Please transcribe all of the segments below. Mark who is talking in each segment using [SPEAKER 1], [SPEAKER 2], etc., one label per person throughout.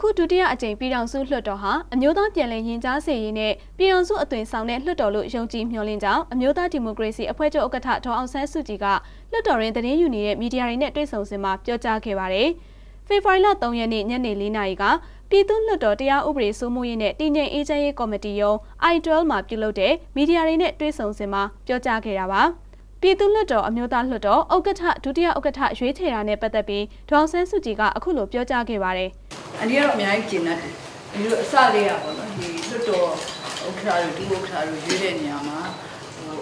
[SPEAKER 1] အခုဒုတိယအကြိမ်ပြည်ထောင်စုလွှတ်တော်ဟာအမျိုးသားပြည်လည်ရင်ကြားစေရေးနဲ့ပြည်ထောင်စုအသွင်ဆောင်တဲ့လွှတ်တော်လို့ယုံကြည်မျှော်လင့်ကြောင်းအမျိုးသားဒီမိုကရေစီအဖွဲ့ချုပ်ဥက္ကဋ္ဌဒေါအောင်ဆန်းစုကြည်ကလွှတ်တော်ရင်းသတင်းယူနေတဲ့မီဒီယာတွေနဲ့တွေ့ဆုံစဉ်မှာပြောကြားခဲ့ပါတယ်။ဖေဖော်ဝါရီလ3ရက်နေ့ညနေ4နာရီကပြည်သူ့လွှတ်တော်တရားဥပဒေစိုးမိုးရေးနဲ့တည်ငြိမ်အေးချမ်းရေးကော်မတီယုံ I12 မှာပြုလုပ်တဲ့မီဒီယာတွေနဲ့တွေ့ဆုံစဉ်မှာပြောကြားခဲ့တာပါ။ပြည်သူ့လွှတ်တော်အမျိုးသားလွှတ်တော်ဥက္ကဋ္ဌဒုတိယဥက္ကဋ္ဌရွေးချယ်တာနဲ့ပတ်သက်ပြီးဒေါအောင်ဆန်းစုကြည်ကအခုလိုပြောကြားခဲ့ပါတယ်။
[SPEAKER 2] အန်ဒီကတော့အများကြီးကျင်တတ်တယ်ဒီလိုအစလေးရပါတော့ဒီလွတ်တော်ဥက္ကဋ္ဌတို့ဒုဥက္ကဋ္ဌတို့ရွေးတဲ့နေရာမှာဟို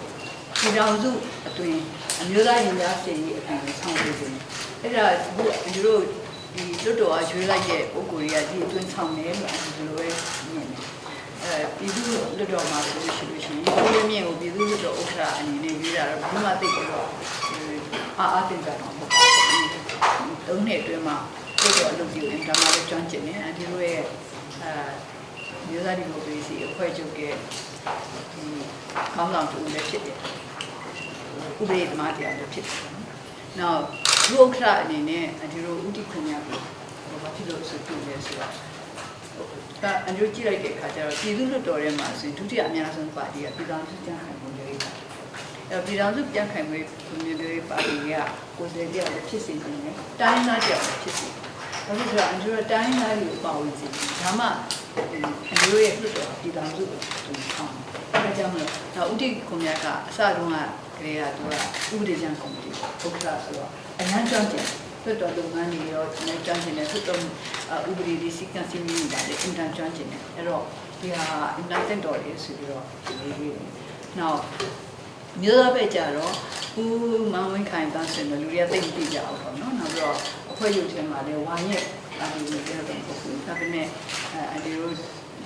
[SPEAKER 2] ဒီတော်စုအတွင်အမျိုးသားရင်ကြားစီရေးအပြင်ဆောင်ပေးတယ်အဲ့ဒါဟိုဒီလိုဒီလွတ်တော်ကရွေးလိုက်တဲ့ပုဂ္ဂိုလ်တွေကဒီအတွင်ဆောင်တယ်လို့ဒီလိုပဲမြင်တယ်အဲပြည်သူလွတ်တော်မှာဆိုလို့ရှိလို့ရှိရင်ဒီမြင့်ကိုပြည်သူလွတ်တော်ဥက္ကဋ္ဌအနေနဲ့ရွေးတာတော့ဘယ်မှသိပြီးတော့အာအာတင်ကြတော့မဟုတ်ပါဘူး။သုံးနှစ်အတွင်းမှာ လွတ်တော်အလုပ်ပြုရင်ဒါမှလည်းကျွမ်းကျင်တယ်အဒီလိုရဲ့အဲမျိုးသားဒီမိုကရေစီအဖွဲ့ချုပ်ရဲ့ဒီခေါင်းဆောင်တူလည်းဖြစ်တယ်။ဥပဒေသမားတရားလည်းဖြစ်တယ်။နောက်လူဥက္ကဋ္ဌအနေနဲ့ဒီလိုဥတီခွင့်ရပြီ။ဘာဖြစ်လို့ဆိုပြုလဲဆိုတော့ဒါအန်ဂျိုကြည့်လိုက်တဲ့အခါကျတော့ပြည်သူ့လွှတ်တော်ထဲမှာဆိုရင်ဒုတိယအများဆုံးပါတီကပြည်ထောင်စုကြံ့ခိုင်မှုရေးပါအဲပြည်ထောင်စုကြံ့ခိုင်မှုရေးပါတီကကိုယ်စားလှယ်တရားဖြစ်စေခြင်းနဲ့တိုင်းသားတရားဖြစ်စေ ဘာလို့ဆိုတော့အန်ဂျိုကတိုင်းသားတွေကိုပါဝင်စေဒါမှအန်ဂျိုရဲ့လွှတ်တော်ပြည်ထောင်စုကိုသူဆောင်အဲကြောင့်မလို့တော့ဥတီကွန်မြတ်ကအစတုန်းကကလေးကသူကဥပဒေကြံကော်မတီဥက္ကဋ္ဌဆိုတော့အញ្ញမ်းကြောင်းကျင်လွတ်တော်လုပ်ငန်းတွေရောကျွန်တော်ကြမ်းကျင်တယ်လွတ်တော်ဥပဒေဒီစီကံစီမီနေတာလေအင်တန်ကြမ်းကျင်တယ်အဲ့တော့ဒီဟာအင်တာတက်တော်လေးဆိုပြီးတော့ရေးရေးတယ်နောက်မျိုးသားပဲကြတော့ဦးမောင်ဝင်းခိုင်တန်းစင်တယ်လူတွေကသိမသိကြအောင်ပေါ့နော်နောက်ပြီးတော့အ ဖွဲ့ရုပ်ထဲမှာလည်းဝါညက်အဒီလိုပြောတယ်ပေါ့ဒါပေမဲ့အဲဒီလို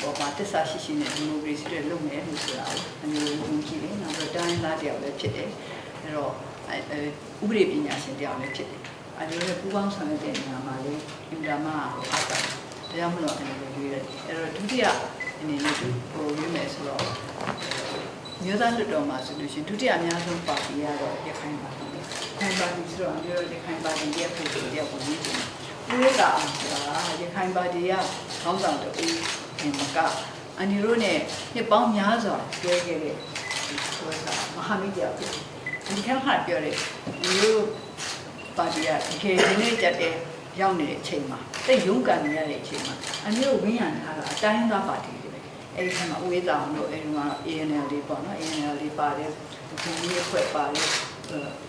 [SPEAKER 2] ဘောပါတစ္ဆာရှိရှိနဲ့ဒီမိုကရေစီတွေလုပ်မယ်လို့ဆိုတာကိုအမျိုးမျိုးကြည့်တယ်နောက်ပြီးတော့တိုင်းသားတယောက်လည်းဖြစ်တယ်အဲ့တော့ဥပဒေပညာရှင်တယောက်လည်းဖြစ်တယ်အဲဒီလိုပူပေါင်းဆောင်ရွက်တဲ့နေရာမှာလည်းအင်တာမအားတာဒါကြောင့်မလို့အဲဒီလိုရွေးတယ်အဲ့တော့ဒုတိယအနေနဲ့ဟိုရွေးမယ်ဆိုတော့မြို့သားလွတ်တော်မှာဆိုလို့ရှိရင်ဒုတိယအများဆုံးပါတီကတော့ရခိုင်ပါတီပဲ ခိုင်ပါတီဆိုတော့မြို့ရခိုင်ပါတီရဲ့ပုံစံတယောက်ကိုကြည့်တယ်ဦးရကအောင်ဆိုတာရခိုင်ပါတီကခေါင်းဆောင်တူဒီမကအန်ဒီရိုနဲ့နှစ်ပေါင်းများစွာတွဲခဲ့တဲ့ဆိုတာမဟာမိတ်တယောက်ဖြစ်တယ်ဒီခါမှပြောတယ်ဒီလိုပါတီကတကယ်ဒီနေ့ကြတဲ့ရောက်နေတဲ့အချိန်မှာတိတ်ရုန်းကန်နေရတဲ့အချိန်မှာအမျိုးဝင်းရံထားတာအတိုင်းသားပါတီတွေပဲအဲ့ဒီမှာဦးဝေးတောင်တို့အဲ့ဒီမှာ ANL လေးပေါ့နော် ANL လေးပါတယ်ဒီနေ့အဖွဲ့ပါတယ်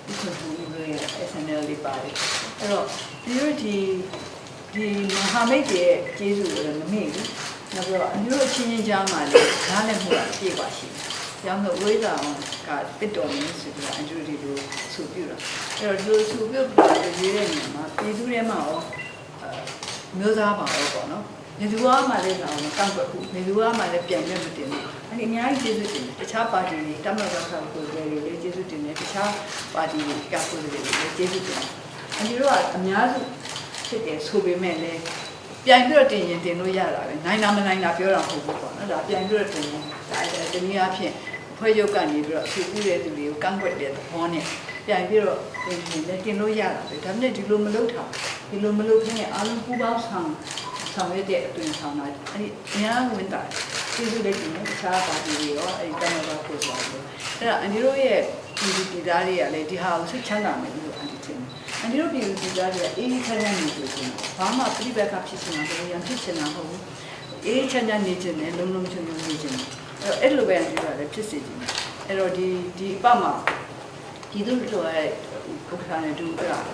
[SPEAKER 2] ဒီခုဒီလိုရဲ့ SNL လေးပါတယ်အဲ့တော့ဒီလိုဒီဒီမဟာမိတ်ရဲ့ကျေးဇူးကိုလည်းမမေ့ဘူးနောက်ပြီးတော့အမျိုးအချင်းချင်းကြားမှာလည်းဓာတ်နဲ့မှုတာပြေပါရှိတယ်။ရောင်းတော့ဝိဇာကတစ်တော်နေဆိုပြီးတော့အန်ဂျူဒီလိုဆူပြတာ။အဲ့တော့ဒီလိုဆူပြတာရေးတဲ့နေရာမှာပြည်သူထဲမှာရောမျိုးသားပါရောပေါ့နော်။နေသူကမှလည်းတော့ကန့်ကွက်ဘူး။နေသူကမှလည်းပြန်လည်းမတင်ဘူး။အဲ့ဒီအများကြီးကျေးဇူးတင်တယ်။တခြားပါတီတွေတမန်တော်ဆောင်ကိုယ်တွေလည်းကျေးဇူးတင်တယ်။တ ခြားပါတီတွေကကိုယ်တွေလည်းကျေးဇူးတင်တယ်။အန်ဂျူကအများစုဖြစ်တယ်ဆိုပေမဲ့လည်းပြန်ပြီးတော့တင်ရင်တင်လို့ရတာပဲနိုင်တာမနိုင်တာပြောတာမဟုတ်ဘူးပေါ့နော်ဒါပြန်ပြီးတော့တင်ရင်ဒါတနည်းအားဖြင့်ဖွဲ့ရုပ်ကနေပြီးတော့အဖြူပြတဲ့သူတွေကိုကန့်ကွက်တဲ့သဘောနဲ့ပြန်ပြီးတော့တင်ရင်လည်းတင်လို့ရတာပဲဒါပေမဲ့ဒီလိုမလုပ်တာဒီလိုမလုပ်ခင်အားလုံးပူပေါင်းဆောင်ဆောင်ရတဲ့အတွင်ဆောင်တာအဲ့ဒီအများဝင်တာကျေးဇူးလည်းတင်တယ်တခြားပါတီတွေရောအဲ့ဒီတမန်တော်ကိုဆိုတော့အဲ့ဒါအန်ဒီတို့ရဲ့ ဒီဒီသားတွေကလည်းဒီဟာကိုစိတ်ချမ်းသာမယ်လို့အန်ဒီထင်တယ်အန်ဒီတို့ပြည်သူပြည်သားတွေကအေးအေးချမ်းချမ်းနေကြတယ်ဘာမှပြိပက်ကဖြစ်နေတာတကယ်ရဖြစ်နေတာမဟုတ်ဘူးအေးချမ်းချမ်းနေကြတယ်လုံးလုံးချုံချုံနေကြတယ်အဲ့တော့အဲ့လိုပဲအန်ဒီတို့ကလည်းဖြစ်စေချင်တယ်အဲ့တော့ဒီဒီအပမှာပြည်သူတို့ရဲ့ဥက္ကဋ္ဌနဲ့ဒုဥက္ကဋ္ဌ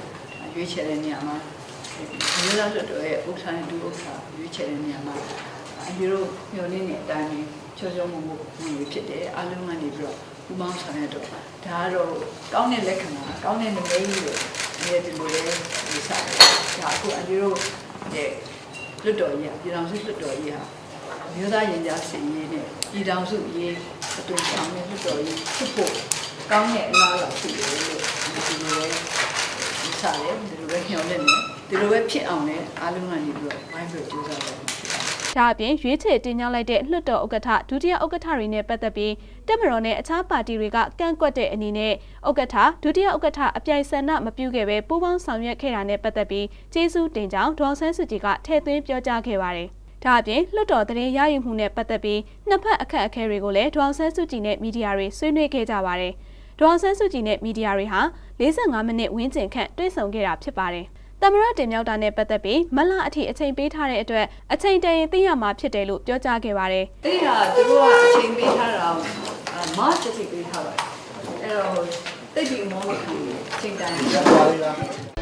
[SPEAKER 2] ရွေးချယ်တဲ့နေရာမှာမြို့သားတို့ရဲ့ဥက္ကဋ္ဌနဲ့ဒုဥက္ကဋ္ဌရွေးချယ်တဲ့နေရာမှာအန်ဒီတို့မျှော်လင့်တဲ့အတိုင်းချောချောမမမှုဖြစ်တယ်အလုံးကနေပြီးတော့ ဥမောင်းဆောင်ရတော့ဒါကတော့ကောင်းတဲ့လက္ခဏာကောင်းတဲ့နမိတ်လို့ဒီဒီလိုလေးဒီစားတယ်ဒါအခုအန်ဒီတို့ရဲ့လွတ်တော်ကြီးပြည်တော်စုလွတ်တော်ကြီးဟာမြို့သားရင်ကြားစင်ရေးနဲ့ပြည်တော်စုရေးအတူဆောင်တဲ့လွတ်တော်ကြီးဖြစ်ဖို့ကောင်းတဲ့အလားအလာရှိတယ်လို့ဒီလိုလေးဒီစားတယ်ဒီလိုပဲညှော်လက်နေဒီလိုပဲဖြစ်အောင်လည်းအားလုံးကနေပြီးတော့ဝိုင်းပြီးကြိုးစားကြပါ
[SPEAKER 1] ဒါအပြင်ရွေးချယ်တင်မြှောက်လိုက်တဲ့လွှတ်တော်ဥက္ကဋ္ဌဒုတိယဥက္ကဋ္ဌတွေနဲ့ပတ်သက်ပြီးတက်မတော်နဲ့အခြားပါတီတွေကကန့်ကွက်တဲ့အနေနဲ့ဥက္ကဋ္ဌဒုတိယဥက္ကဋ္ဌအပြိုင်ဆန္ဒမပြုခဲ့ဘဲပူးပေါင်းဆောင်ရွက်ခဲ့တာနဲ့ပတ်သက်ပြီးကျေးဇူးတင်ကြောင်းဒေါ်အောင်ဆန်းစုကြည်ကထည့်သွင်းပြောကြားခဲ့ပါတယ်။ဒါအပြင်လွှတ်တော်သတင်းရယူမှုနဲ့ပတ်သက်ပြီးနှစ်ဖက်အခက်အခဲတွေကိုလည်းဒေါ်အောင်ဆန်းစုကြည်နဲ့မီဒီယာတွေဆွေးနွေးခဲ့ကြပါတယ်။ဒေါ်အောင်ဆန်းစုကြည်နဲ့မီဒီယာတွေဟာ45မိနစ်ဝန်းကျင်ခန့်တွေ့ဆုံခဲ့တာဖြစ်ပါတယ်။ သမရတင်မြောက်တာနဲ့ပတ်သက်ပြီးမလအထိအချိန်ပေးထားတဲ့အတွက်အချိန်တန်ရင်သိရမှာဖြစ်တယ်လို့ပြောကြားခဲ့ပါတယ်။
[SPEAKER 2] အဲ့ဒါသူတို့ကအချိန်ပေးထားတာမတ်တစ်ချိန်ပေးထားပါတယ်အဲ့တော့တိတ်ပြီးမောင်းမခံဘူးအချိန်တိုင်း
[SPEAKER 3] ရပါပြီလား